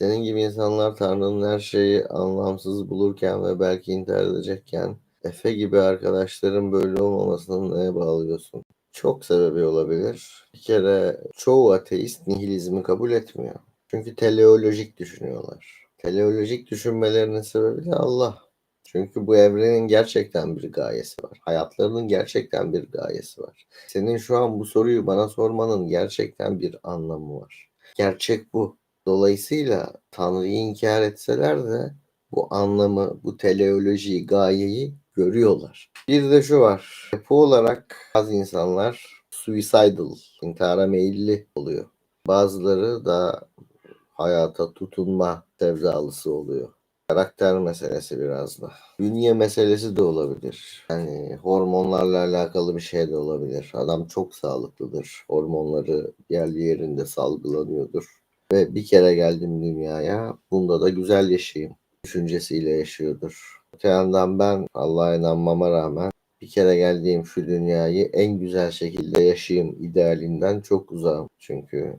Senin gibi insanlar Tanrı'nın her şeyi anlamsız bulurken ve belki intihar edecekken Efe gibi arkadaşların böyle olmamasını neye bağlıyorsun? Çok sebebi olabilir. Bir kere çoğu ateist nihilizmi kabul etmiyor. Çünkü teleolojik düşünüyorlar. Teleolojik düşünmelerinin sebebi de Allah. Çünkü bu evrenin gerçekten bir gayesi var. Hayatlarının gerçekten bir gayesi var. Senin şu an bu soruyu bana sormanın gerçekten bir anlamı var. Gerçek bu. Dolayısıyla Tanrı'yı inkar etseler de bu anlamı, bu teleolojiyi, gayeyi görüyorlar. Bir de şu var. Yapı olarak bazı insanlar suicidal, intihara meyilli oluyor. Bazıları da hayata tutunma sevdalısı oluyor. Karakter meselesi biraz da. Bünye meselesi de olabilir. Yani hormonlarla alakalı bir şey de olabilir. Adam çok sağlıklıdır. Hormonları yerli yerinde salgılanıyordur. Ve bir kere geldim dünyaya. Bunda da güzel yaşayayım düşüncesiyle yaşıyordur. Öte yandan ben Allah'a inanmama rağmen bir kere geldiğim şu dünyayı en güzel şekilde yaşayayım idealinden çok uzağım. Çünkü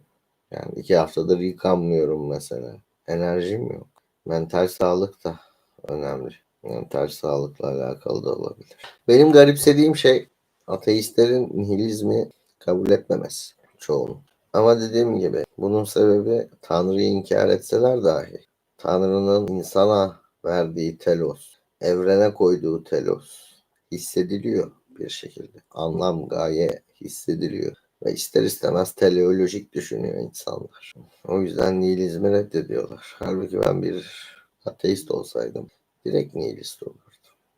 yani iki haftadır yıkanmıyorum mesela. Enerjim yok. Mental sağlık da önemli. Mental sağlıkla alakalı da olabilir. Benim garipsediğim şey ateistlerin nihilizmi kabul etmemesi çoğunun. Ama dediğim gibi bunun sebebi Tanrı'yı inkar etseler dahi Tanrı'nın insana verdiği telos, evrene koyduğu telos hissediliyor bir şekilde. Anlam, gaye hissediliyor. Ve ister istemez teleolojik düşünüyor insanlar. O yüzden nihilizmi reddediyorlar. Halbuki ben bir ateist olsaydım direkt nihilist olurdum.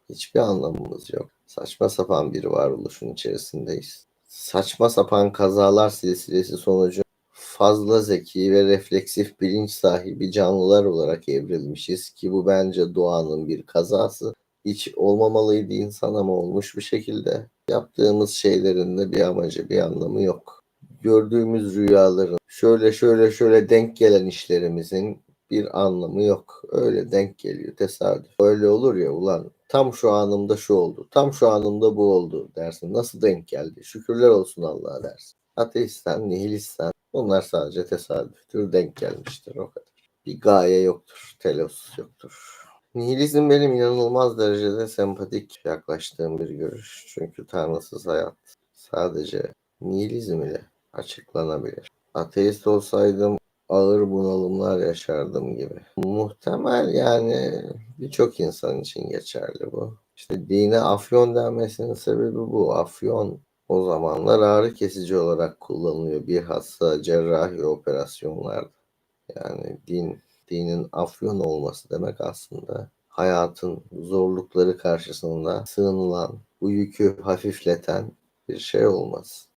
Hiçbir anlamımız yok. Saçma sapan bir varoluşun içerisindeyiz. Saçma sapan kazalar silsilesi sonucu fazla zeki ve refleksif bilinç sahibi canlılar olarak evrilmişiz ki bu bence doğanın bir kazası. Hiç olmamalıydı insan ama olmuş bir şekilde. Yaptığımız şeylerin de bir amacı, bir anlamı yok. Gördüğümüz rüyaların, şöyle şöyle şöyle denk gelen işlerimizin bir anlamı yok. Öyle denk geliyor tesadüf. Öyle olur ya ulan tam şu anımda şu oldu. Tam şu anımda bu oldu dersin. Nasıl denk geldi? Şükürler olsun Allah'a dersin. Ateistsen, nihilistsen bunlar sadece tesadüftür, denk gelmiştir o kadar. Bir gaye yoktur, telos yoktur. Nihilizm benim inanılmaz derecede sempatik yaklaştığım bir görüş. Çünkü tanrısız hayat sadece nihilizm ile açıklanabilir. Ateist olsaydım ağır bunalımlar yaşardım gibi. Muhtemel yani birçok insan için geçerli bu. İşte dine afyon denmesinin sebebi bu. Afyon o zamanlar ağrı kesici olarak kullanılıyor. Bilhassa cerrahi operasyonlarda. Yani din, dinin afyon olması demek aslında hayatın zorlukları karşısında sığınılan, bu yükü hafifleten bir şey olmaz.